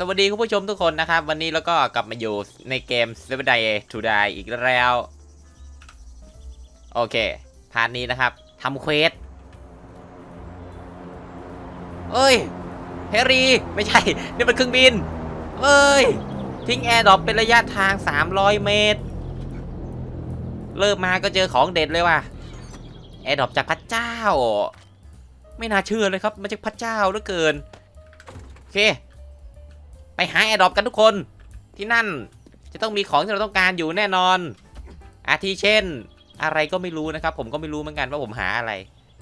สวัสดีคุณผู้ชมทุกคนนะครับ วันนี้เราก็กลับมาอยู่ในเกม Seven Day to Die อีกแล้ว โอเค พาร์ทนี้นะครับทำเควสเอ้ยเฮรีไม่ใช่ นี่มันเครื่องบิน เอ้ย ทิ้งแอร์ดรอปเป็นระยะทาง 300 เมตร เริ่มมาก็เจอของเด็ดเลยว่ะแอร์ดรอปจากพระเจ้า ไม่น่าเชื่อเลยครับมาจากพระเจ้าเหลือเกิน โอเค ไปหาแอร์ดรอปกันทุกคนที่นั่นจะต้องมีของที่เราต้องการอยู่แน่นอน อาทิเช่น อะไรก็ไม่รู้นะครับ ผมก็ไม่รู้เหมือนกันว่าผมหาอะไร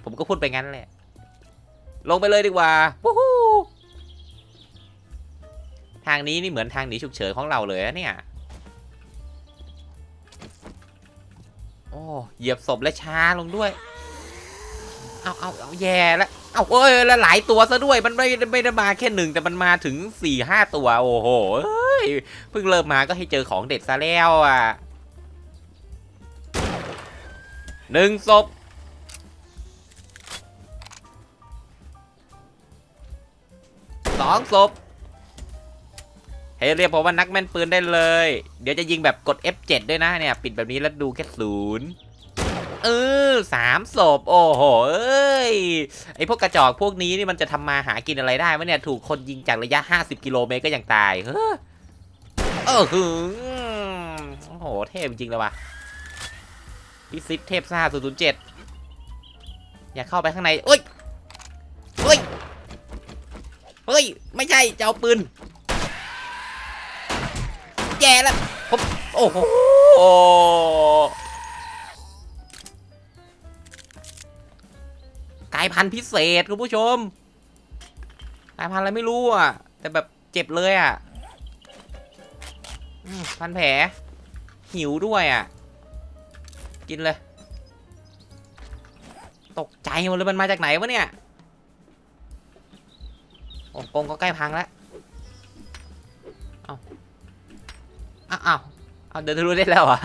ผมก็พูดไปงั้นแหละ ลงไปเลยดีกว่าวู้ฮู้ทางนี้นี่เหมือนทางหนีฉุกเฉินของเราเลยนะเนี่ย โอ้เหยียบศพและช้าลงด้วย เอาเอาเอาแย่แล้ว เอาเอ้ยแล้วหลายตัวซะด้วยมันไม่ไม่ได้มาแค่หนึ่งแต่มันมาถึงสี่ห้าตัวโอ้โหเอ้เพิ่งเริ่มมาก็ให้เจอของเด็ดซะแล้วอะหนึ่งศพสองศพเฮ้ยเรียกผมว่านักแม่นปืนได้เลย เดี๋ยวจะยิงแบบกด F7 ด้วยนะเนี่ย ปิดแบบนี้แล้วดูแค่ศูนย์เออสามศพโอ้โหเอ้ ไอพวกกระจอกพวกนี้นี่มันจะทำมาหากินอะไรได้วะเนี่ยถูกคนยิงจากระยะ 50 กิโลเมตรก็ยังตายเฮ้อเออหือโอ้โหเทพจริงเลยว่ะพิซิปเทพซ่า007 อย่าเข้าไปข้างในเอ้ยเฮ้ยเฮ้ย ไม่ใช่จะเอาปืนแย่แล้วผมโอ้โห กลายพันธุ์พิเศษคุณผู้ชมกลายพันธุ์อะไรไม่รู้อะ แต่แบบเจ็บเลยอะพันแผลหิวด้วยอะ กินเลย ตกใจหมดเลยมันมาจากไหนวะเนี่ยโอ้กงก็ใกล้พังแล้วเอาเอาเอาเอาเดินทะลุได้แล้วเหรอะ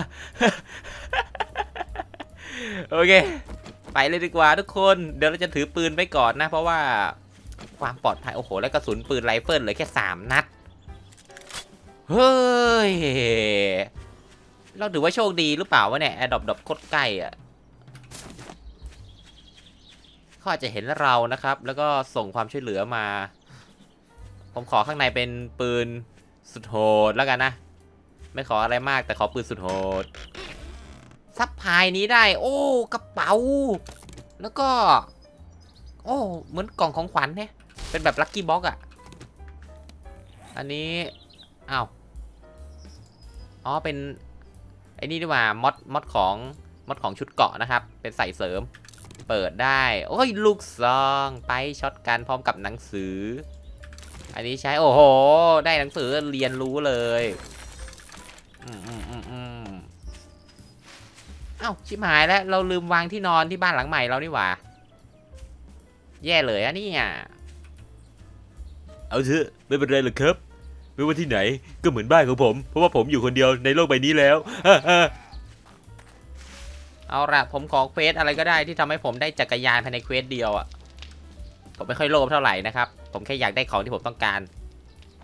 โอเค ไปเลยดีกว่าทุกคน เดี๋ยวเราจะถือปืนไปก่อนนะ เพราะว่าความปลอดภัย โอ้โห แล้วกระสุนปืนไรเฟิลเหลือแค่ 3 นัด เฮ้ย เราถือว่าโชคดีหรือเปล่าวะเนี่ยแอร์ดรอปดรอปโคตรใกล้อะเขาอาจจะเห็นเรานะครับ แล้วก็ส่งความช่วยเหลือมา ผมขอข้างในเป็นปืนสุดโหดแล้วกันนะ ไม่ขออะไรมากแต่ขอปืนสุดโหด ซับพายนี้ได้ โอ้กระเป๋า แล้วก็ โอ้เหมือนกล่องของขวัญเนี่ยเป็นแบบลัคกี้บ็อกอะอันนี้อ้าวอ๋อเป็นไอ้นี่ดีกว่ามอดมอดของมอดของชุดเกาะนะครับ เป็นใส่เสริม เปิดได้ โอ้ยลูกซองไปช็อตกันพร้อมกับหนังสือ อันนี้ใช้โอ้โห ได้หนังสือเรียนรู้เลย อืมอืมอืม อืมเอ้าชิบหายแล้วเราลืมวางที่นอนที่บ้านหลังใหม่เรานี่หว่า แย่เลยอะเนี่ยเอาเถอะไม่เป็นไรหรอกครับ ไม่ว่าที่ไหนก็เหมือนบ้านของผม เพราะว่าผมอยู่คนเดียวในโลกใบนี้แล้วเอาละผมขอเควสอะไรก็ได้ที่ทำให้ผมได้จักรยานภายในเควสเดียวอะผมไม่ค่อยโลภเท่าไหร่นะครับ ผมแค่อยากได้ของที่ผมต้องการ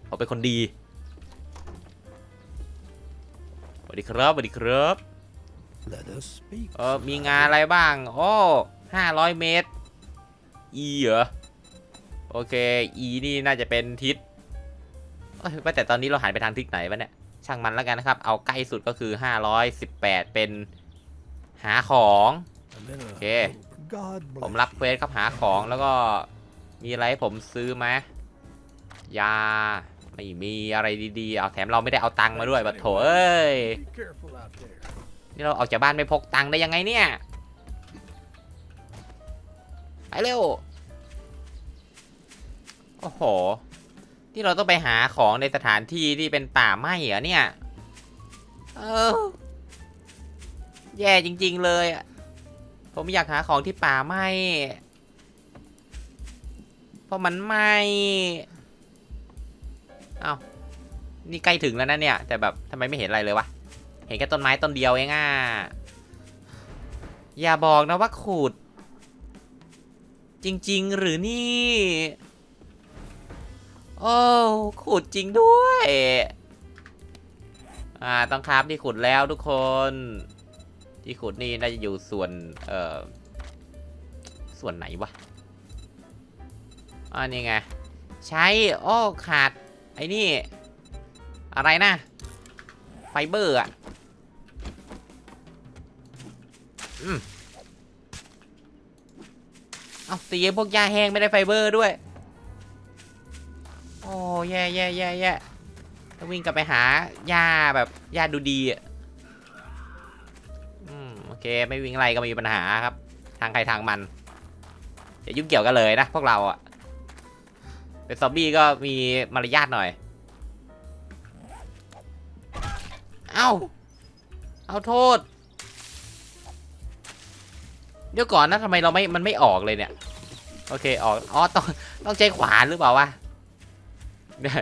ผมเป็นคนดีสวัสดีครับสวัสดีครับ เออมีงานอะไรบ้าง โอ้ห้าร้อยเมตร E เหรอ โอเค E นี่น่าจะเป็นทิศเอ้ยว่าแต่ตอนนี้เราหันไปทางทิศไหนวะเนี่ย ช่างมันแล้วกันนะครับ เอาใกล้สุดก็คือ 518 เป็นหาของ A little Okay. hope. God ผม bless รับเควสครับหาของแล้วก็มีอะไรให้ผมซื้อไหมยา ไม่มีอะไรดีๆ เอาแถมเราไม่ได้เอาตังค์มาด้วยบัดโถเอ้ย นี่เราออกจากบ้านไม่พกตังค์ได้ยังไงเนี่ย ไปเร็ว โอ้โห ที่เราต้องไปหาของในสถานที่ที่เป็นป่าไม้เหรอเนี่ย เออ แย่จริง ๆ เลย ผมอยากหาของที่ป่าไม้เพราะมันไหม้เอ้านี่ใกล้ถึงแล้วนะเนี่ย แต่แบบทำไมไม่เห็นอะไรเลยวะ เห็นแค่ต้นไม้ต้นเดียวเองอะอย่าบอกนะว่าขุด จริง ๆ หรือนี่ โอ้ขุดจริงด้วยอ่าต้องคราบที่ขุดแล้วทุกคน ที่ขุดนี่น่าจะอยู่ส่วนเอ่อส่วนไหนวะอ่านี่ไง ใช้โอ้ขาด ไอ้นี่ อะไรนะ ไฟเบอร์อะ อืมเอาตีไอ้พวกหญ้าแห้งไม่ได้ไฟเบอร์ด้วย โอ้แย่แย่แย่แย่ต้องวิ่งกลับไปหาหญ้าแบบหญ้าดูดีอะอืมโอเค ไม่วิ่งไล่ก็ไม่มีปัญหาครับ ทางใครทางมันอย่ายุ่งเกี่ยวกันเลยนะพวกเราอะเป็นซอมบี้ก็มีมารยาทหน่อย เอ้า เอาโทษ เดี๋ยวก่อนนะทำไมเราไม่มันไม่ออกเลยเนี่ย โอเคออกอ๋อต้องต้องใช้ขวานหรือเปล่าวะ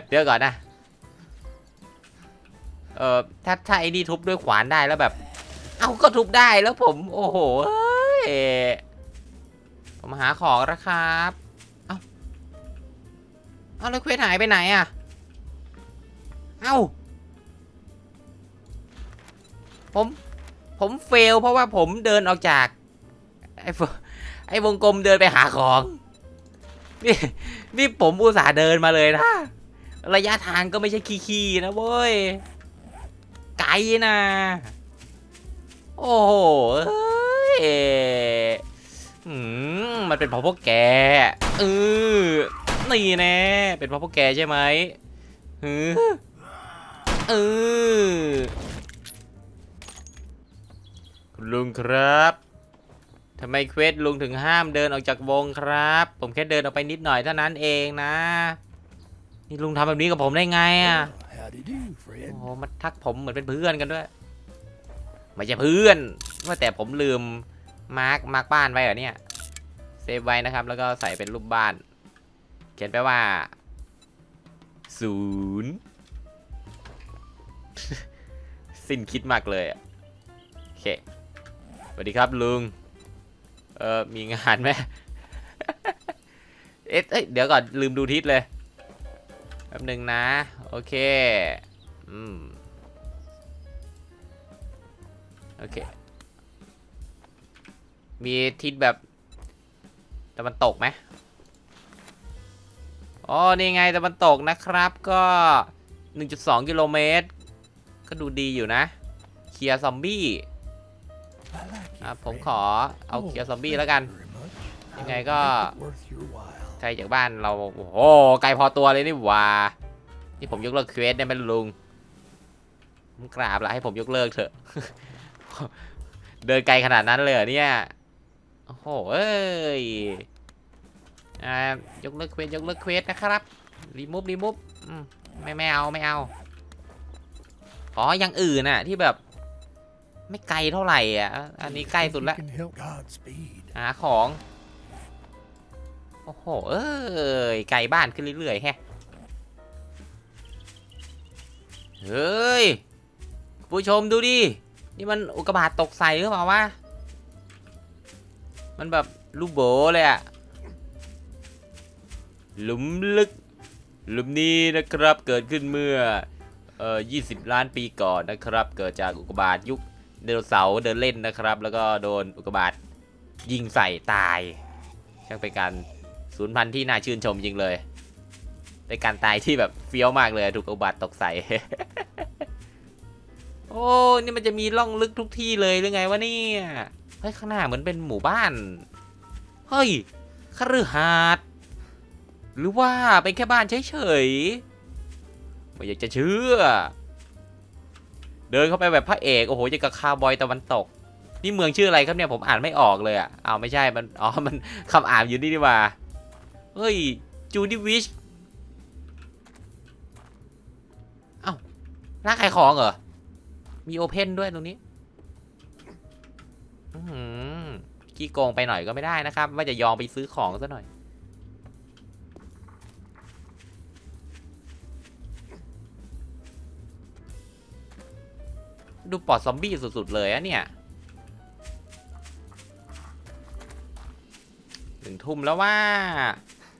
เดี๋ยวก่อนนะเออถ้าถ้าไอ้นี่ทุบด้วยขวานได้แล้วแบบ เอาก็ทุบได้แล้วผม โอ้โหเอ้ยผมหาของแล้วครับเอ้าเอาแล้วเควสหายไปไหนอะเอ้าผมผมเฟลเพราะว่าผมเดินออกจาก ไอ้วงไอ้วงกลมเดินไปหาของ นี่นี่ผมอุตส่าห์เดินมาเลยนะ ระยะทางก็ไม่ใช่ขี้ๆนะเว้ย ไกลนะ โอ้โหเอ้มันเป็นเพราะพวกแกเออนี่แน่เป็นเพราะพวกแกใช่ไหมหือเออคุณลุงครับ ทำไมเควสลุงถึงห้ามเดินออกจากวงครับ ผมแค่เดินออกไปนิดหน่อยเท่านั้นเองนะ นี่ลุงทำแบบนี้กับผมได้ไงอะ โอ้มาทักผมเหมือนเป็นเพื่อนกันด้วย ไม่ใช่เพื่อน ว่าแต่ผมลืมมาร์กมาร์กบ้านไว้เหรอเนี่ย เซฟไว้นะครับ แล้วก็ใส่เป็นรูปบ้าน เขียนไปว่าศูนย์สิ้นคิดมากเลยโอเคสวัสดีครับลุง เออมีงานไหมเอ๊ะเดี๋ยวก่อนลืมดูทิศเลยแป๊บหนึ่งนะ โอเค อืม โอเค มีทิศแบบตะวันตกไหมอ๋อ นี่ไงตะวันตกนะครับก็ 1.2 กิโลเมตร ก็ดูดีอยู่นะ เคลียร์ซอมบี้ อะผมขอเอาเคียร์ซอมบี้แล้วกัน ยังไงก็ไกลจากบ้านเรา โอ้โหไกลพอตัวเลยนี่หว่า นี่ผมยกเลิกเควสได้ไหมลุงผมกราบละให้ผมยกเลิกเถอะ เดินไกลขนาดนั้นเลยเหรอเนี่ย โอ้โหเอ้ยอ่ายกเลิกเควสยกเลิกเควสนะครับ รีมูฟรีมูฟไม่ไม่เอาไม่เอา อ๋ออย่างอื่นน่ะที่แบบ ไม่ไกลเท่าไหร่อะ อันนี้ใกล้สุดละ If you can help Godspeed. หาของ โอ้โห เอ้ย ไก่บ้านขึ้นเรื่อยๆแฮะ เฮ้ย ผู้ชมดูดิ นี่มันอุกกาบาตตกใส่หรือเปล่าวะ มันแบบลูกโบเลยอะหลุมลึก หลุมนี้นะครับเกิดขึ้นเมื่อเอ่อ20 ล้านปีก่อนนะครับ เกิดจากอุกกาบาตยุค ไดโนเสาร์เดินเล่นนะครับ แล้วก็โดนอุกกาบาตยิงใส่ตายช่างเป็นการสูญพันธุ์ที่น่าชื่นชมจริงเลยเป็นการตายที่แบบเฟี้ยวมากเลยถูกอุบัติตกใส่ โอ้นี่มันจะมีร่องลึกทุกที่เลยหรือไงวะเนี่ยเฮ้ยข้างหน้าเหมือนเป็นหมู่บ้านเฮ้ยคฤหาสน์หรือว่าเป็นแค่บ้านเฉยๆไม่อยากจะเชื่อ เดินเข้าไปแบบพระเอกโอ้โหยังกับคาบอยตะวันตก นี่เมืองชื่ออะไรครับเนี่ยผมอ่านไม่ออกเลยอะอ้าวไม่ใช่มันอ๋อมันคำอ่านอยู่นี่ดีกว่าเฮ้ยจูดี้วิชเอ้าร้านขายของเหรอมีโอเพนด้วยตรงนี้อือหือขี้โกงไปหน่อยก็ไม่ได้นะครับ ว่าจะยอมไปซื้อของซะหน่อย ดูปอดซอมบี้สุด ๆ เลยอะเนี่ยหนึ่งทุ่มแล้วว่า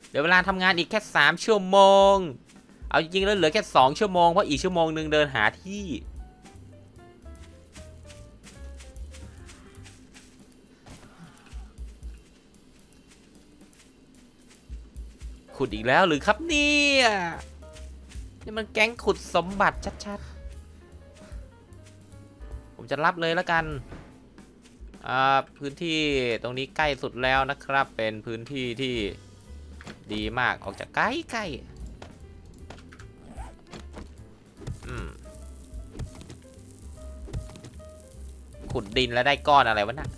เดี๋ยวเวลาทำงานอีกแค่ 3 ชั่วโมง เอาจริงๆแล้วเหลือแค่สองชั่วโมง เพราะอีกชั่วโมงหนึ่งเดินหาที่ ขุดอีกแล้วหรือครับเนี่ย นี่มันแก๊งขุดสมบัติชัด ๆ จะรับเลยแล้วกันอ่าพื้นที่ตรงนี้ใกล้สุดแล้วนะครับ เป็นพื้นที่ที่ดีมากออกจากใกล้ใกล้ขุดดินแล้วได้ก้อนอะไรวะน่ะ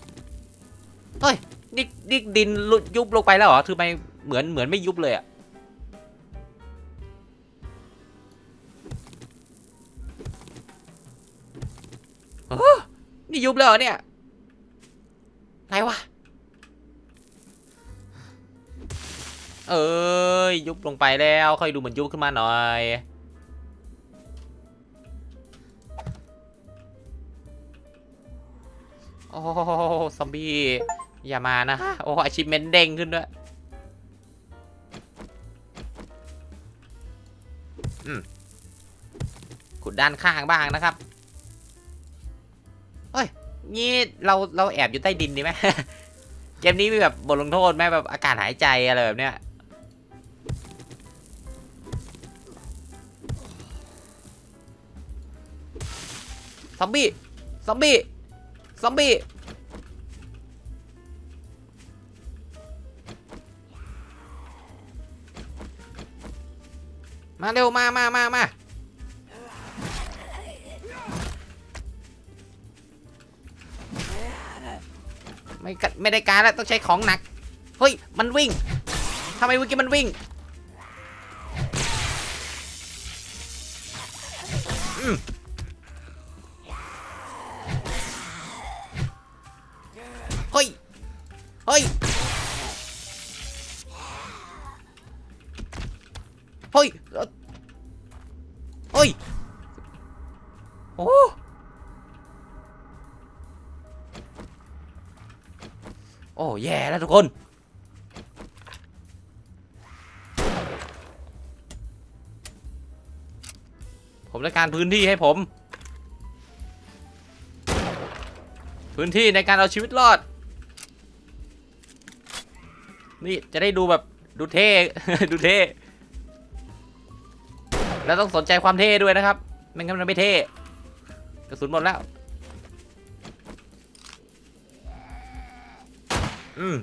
เฮ้ยนี่นี่ดินหลุดยุบลงไปแล้วเหรอ คือไปเหมือนเหมือนไม่ยุบเลยอะ ยุบแล้วเหรอเนี่ยไหนวะเอ้ยยุบลงไปแล้วค่อยดูเหมือนยุบขึ้นมาหน่อยโอ้ซอมบี้อย่ามานะโอ้อาชิเมนเด้งขึ้นด้วยอืมขุดด้านข้างบ้างนะครับ นี่เราเราแอบอยู่ใต้ดินดีไหมเกมนี้มีแบบบทลงโทษไหมแบบอากาศหายใจอะไรแบบเนี้ยซอมบี้ซอมบี้ซอมบี้มาเร็วมามามามา ไม่กะไม่ได้การแล้วต้องใช้ของหนัก เฮ้ย มันวิ่งทำไมเมื่อกี้มันวิ่ง แย่แล้วทุกคน ผมต้องการพื้นที่ให้ผม พื้นที่ในการเอาชีวิตรอด นี่จะได้ดูแบบดูเท่ ดูเท่ แล้วต้องสนใจความเท่ด้วยนะครับ ไม่งั้นมันไม่เท่ กระสุนหมดแล้ว อืม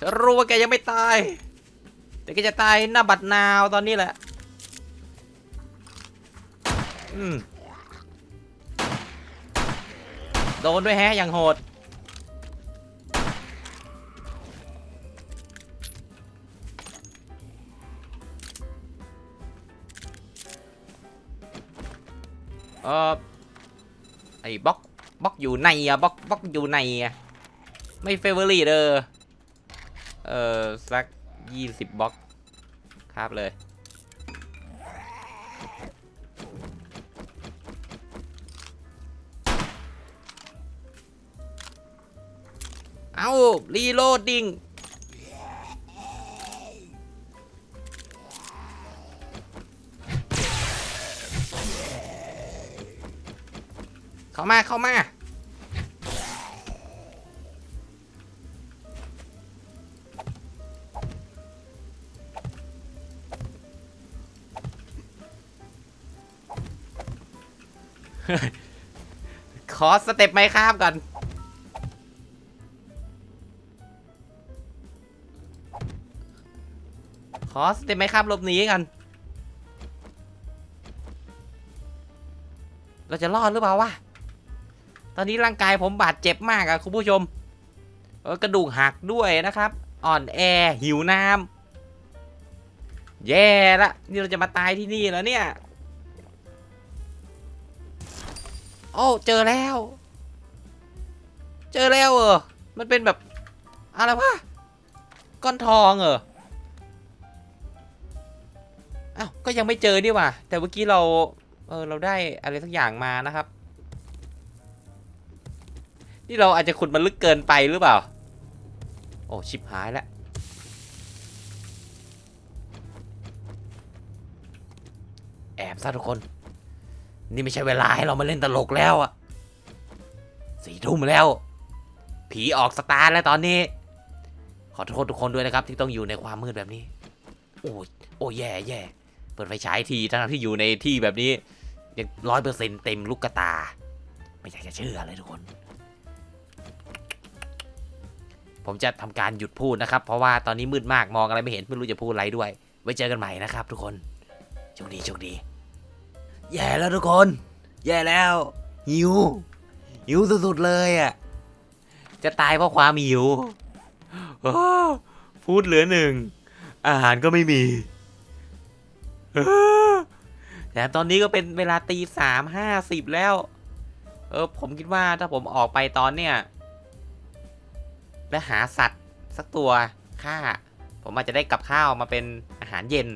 ฉันรู้ว่าแกยังไม่ตาย แต่แกจะตายหน้าบัดนาวตอนนี้แหละ อืม โดนด้วยแฮะอย่างโหด ออไอ้บล็อกบล็อกอยู่ในอะบล็อกบล็อกอยู่ในอะไม่เฟเวอรี่เด้อเออสักยี่สิบบล็อกครับเลยเอารีโหลดดิ้ง เข้ามาเข้ามาขอสเต็ปไหมครับก่อนขอสเต็ปไหมครับหลบหนีกันเราจะรอดหรือเปล่าวะ ตอนนี้ร่างกายผมบาดเจ็บมากอะคุณผู้ชมกระดูกหักด้วยนะครับ อ่อนแอหิวน้ำแย่ละนี่เราจะมาตายที่นี่แล้วเนี่ย โอ้เจอแล้ว เจอแล้วเออมันเป็นแบบอะไรวะก้อนทองเหรออ้าวก็ยังไม่เจอนี่ว่าแต่เมื่อกี้เราเออเราได้อะไรสักอย่างมานะครับ นี่เราอาจจะขุดมันลึกเกินไปหรือเปล่า โอ้ชิบหายแล้วแอบซะทุกคน นี่ไม่ใช่เวลาให้เรามาเล่นตลกแล้วอะสี่ทุ่มแล้ว ผีออกสตาร์ทแล้วตอนนี้ ขอโทษทุกคนด้วยนะครับ ที่ต้องอยู่ในความมืดแบบนี้ โอ้ยโอ้ยแย่แย่เปิดไฟฉายทีทั้งที่อยู่ในที่แบบนี้ยังร้อยเปอร์เซ็นต์เต็มลูกกระตา ไม่อยากจะเชื่อเลยทุกคน ผมจะทำการหยุดพูดนะครับ เพราะว่าตอนนี้มืดมากมองอะไรไม่เห็นไม่รู้จะพูดอะไรด้วย ไว้เจอกันใหม่นะครับ ทุกคนโชคดีโชคดี แย่แล้วทุกคน แย่แล้ว หิว หิวสุดๆเลยอะจะตายเพราะความหิวอ้าวฟูดเหลือหนึ่ง อาหารก็ไม่มีแต่ตอนนี้ก็เป็นเวลาตีสามห้าสิบแล้ว เออผมคิดว่าถ้าผมออกไปตอนเนี้ย และหาสัตว์สักตัวฆ่า ผมอาจจะได้กับข้าวมาเป็นอาหารเย็น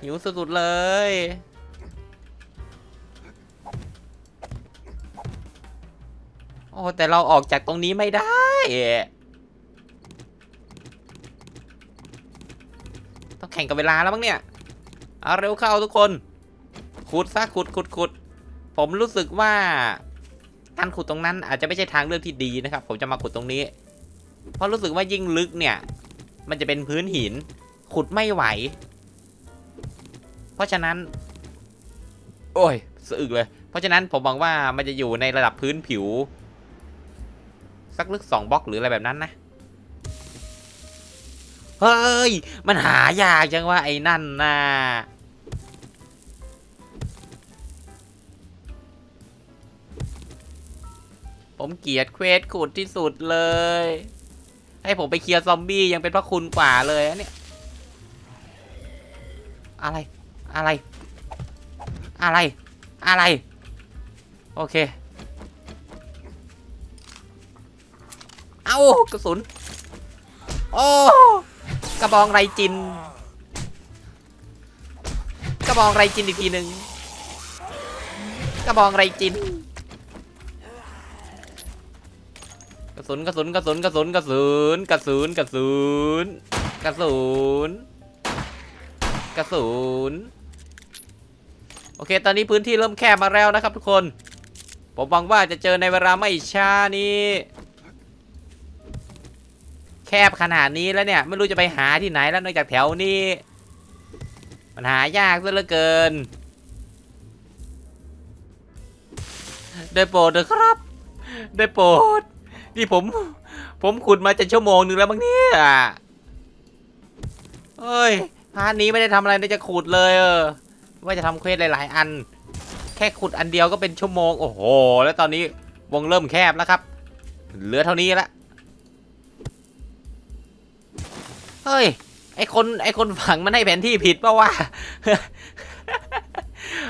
หิวสุดๆเลย โอ้แต่เราออกจากตรงนี้ไม่ได้ ต้องแข่งกับเวลาแล้วมั้งเนี่ยเอาเร็วเข้าทุกคน ขุดซะขุดขุดขุดผมรู้สึกว่าการขุดตรงนั้นอาจจะไม่ใช่ทางเลือกที่ดีนะครับ ผมจะมาขุดตรงนี้ เพราะรู้สึกว่ายิ่งลึกเนี่ย มันจะเป็นพื้นหิน ขุดไม่ไหว เพราะฉะนั้น โอ้ยสะอึกเลย เพราะฉะนั้นผมหวังว่ามันจะอยู่ในระดับพื้นผิว สักลึกสองบล็อกหรืออะไรแบบนั้นนะ เฮ้ย มันหายากจังว่าไอ้นั่นน่ะผมเกลียดเควสขุดที่สุดเลย ให้ผมไปเคลียร์ซอมบี้ยังเป็นพระคุณกว่าเลยอะเนี่ย อะไร อะไร อะไร อะไร โอเค เอากระสุน โอ้ กระบองไรจิน กระบองไรจินอีกทีหนึ่งกระบองไรจิน กระสุนกระสุนกระสุนกระสุนกระสุนกระสุนกระสุนกระสุนกระสุนโอเค ตอนนี้พื้นที่เริ่มแคบมาแล้วนะครับทุกคน ผมหวังว่าจะเจอในเวลาไม่ช้านี้ แคบขนาดนี้แล้วเนี่ย ไม่รู้จะไปหาที่ไหนแล้วนอกจากแถวนี้ มันหายากซะเหลือเกินได้โปรดเถอะครับ ได้โปรด นี่ผม ผมขุดมาจะชั่วโมงหนึ่งแล้วบางเนี่ยเอ้ยพาร์ทนี้ไม่ได้ทำอะไรได้จะขุดเลยเออว่าจะทำเควสหลายๆ อัน แค่ขุดอันเดียวก็เป็นชั่วโมง โอ้โห แล้วตอนนี้วงเริ่มแคบแล้วครับ เหลือเท่านี้ละเฮ้ย ไอคนไอคนฝังมันให้แผนที่ผิดปะวะ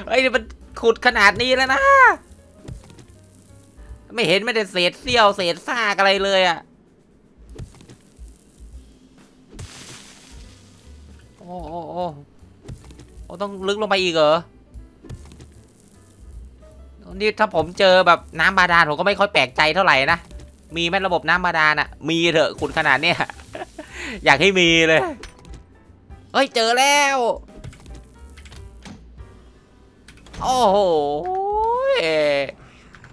เฮ้ยมันขุดขนาดนี้แล้วนะ ไม่เห็นไม่ได้เศษเสี้ยวเศษซากอะไรเลยอะ่ะโอ้โอ้โอ้โอ้ต้องลึกลงไปอีกเหรอนี่ถ้าผมเจอแบบน้ำบาดาลผมก็ไม่ค่อยแปลกใจเท่าไหร่นะ มีไหมระบบน้ำบาดาลอะมีเถอะขุดขนาดเนี้ยอยากให้มีเลย เฮ้ย เจอแล้ว โอ้โห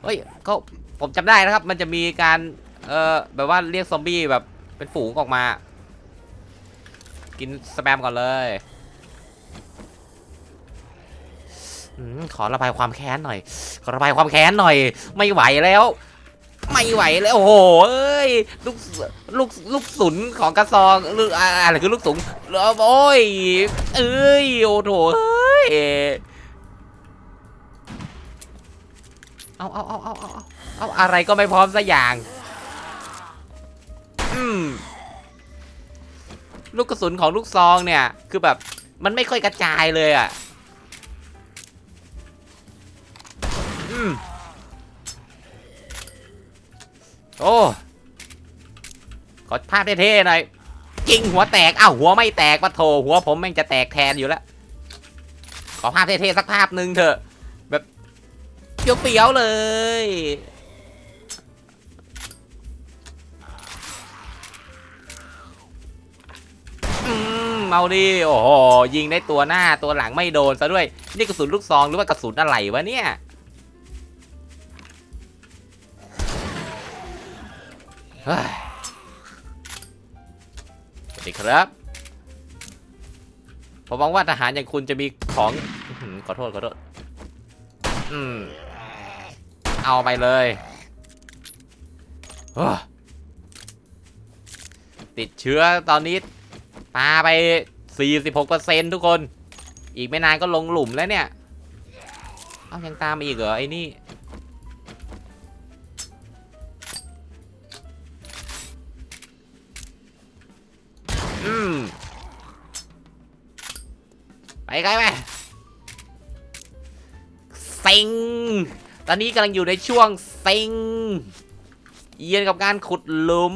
เฮ้ยเขา ผมจำได้นะครับ มันจะมีการ เอ่อแบบว่าเรียกซอมบี้แบบเป็นฝูงออกมา กินสแปมก่อนเลยอขอระบายความแค้นหน่อย ขอระบายความแค้นหน่อย ไม่ไหวแล้ว ไม่ไหวแล้วโอ้โหเอ้ยลูกลูกลูกศุนของกระซองลูกอะอะไรคือลูกศุนโอ้ยเอ้ยโอ้โถเอ้ยเอาเอาเอาเอาเอา เอาอะไรก็ไม่พร้อมสักอย่าง อืม ลูกกระสุนของลูกซองเนี่ย คือแบบ มันไม่ค่อยกระจายเลยอะ อืม โอ้ ขอภาพเท่ๆหน่อยยิงหัวแตกอ้าวหัวไม่แตกปะโถหัวผมแม่งจะแตกแทนอยู่แล้วขอภาพเท่ๆสักภาพหนึ่งเถอะ แบบเปรี้ยวๆเลย เอาดิโอ้โหยิงได้ตัวหน้าตัวหลังไม่โดนซะด้วย นี่กระสุนลูกซองหรือว่ากระสุนอะไรวะเนี่ยเฮ้ยสวัสดีครับผมหวังว่าทหารอย่างคุณจะมีของขอโทษขอโทษอืมเอาไปเลยติดเชื้อตอนนี้ ปาไป 46%ทุกคน อีกไม่นานก็ลงหลุมแล้วเนี่ย เอายังตามอีกเหรอ ไอ้นี่ อืม ไปไกลไปเซ็ง ตอนนี้กำลังอยู่ในช่วงเซ็ง เยียนกับการขุดหลุม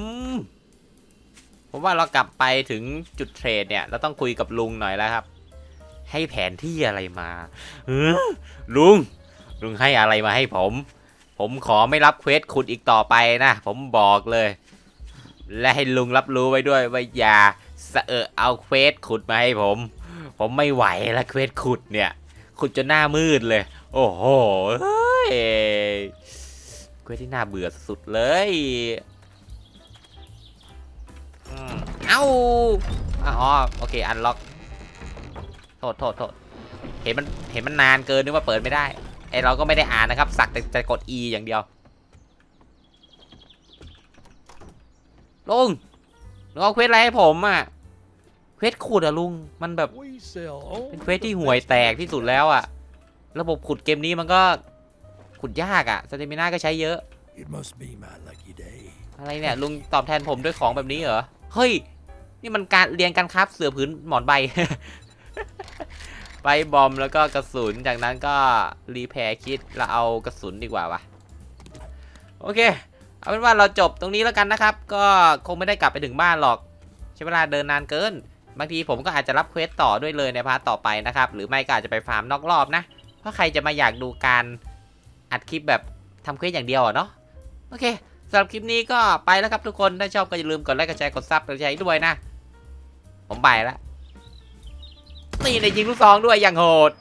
ผมว่าเรากลับไปถึงจุดเทรดเนี่ย เราต้องคุยกับลุงหน่อยแล้วครับ ให้แผนที่อะไรมาเออลุง ลุงให้อะไรมาให้ผม ผมขอไม่รับเควสขุดอีกต่อไปนะ ผมบอกเลย และให้ลุงรับรู้ไว้ด้วยว่าอย่าสะเอะเอาเควสขุดมาให้ผม ผมไม่ไหวแล้วเควสขุดเนี่ย ขุดจนหน้ามืดเลย โอ้โหเฮ้ยเควสที่น่าเบื่อสุดเลย อืมเอ้าอ๋อโอเคอันล็อกโทษโทษโทษเห็นมันเห็นมันนานเกินนึกว่าเปิดไม่ได้ไอเราก็ไม่ได้อ่านนะครับ สักแต่จะกด E อย่างเดียวลุงลุงเอาเควสอะไรให้ผมอะเควสขุดอะลุงมันแบบ We sell only เป็นเควส the ที่ห่วย best แตกที่สุดแล้วอะระบบขุดเกมนี้มันก็ขุดยากอะสเตมิน่าก็ใช้เยอะ It must be my lucky day. อะไรเนี่ยลุงตอบแทนผมด้วยของแบบนี้เหรอ เฮ้ย นี่มันการเรียนการคราฟเสือผืนหมอนใบใบบอมแล้วก็กระสุน จากนั้นก็รีแพร์คิดเราเอากระสุนดีกว่าวะโอเค เอาเป็นว่าเราจบตรงนี้แล้วกันนะครับ ก็คงไม่ได้กลับไปถึงบ้านหรอก ใช้เวลาเดินนานเกิน บางทีผมก็อาจจะรับเควสต่อด้วยเลยในพาร์ทต่อไปนะครับ หรือไม่ก็อาจจะไปฟาร์มนอกรอบนะ เพราะใครจะมาอยากดูการอัดคลิปแบบทำเควสอย่างเดียวเนาะ โอเคำหรับคลิปนี้ก็ไปแล้วครับทุกคน ถ้าชอบก็อย่าลืมกดไลค์ กดแชร์ กดซับกดแชร์ด้วยนะ ผมไปแล้วนี่ในยิงลูกซองด้วยอย่างโหด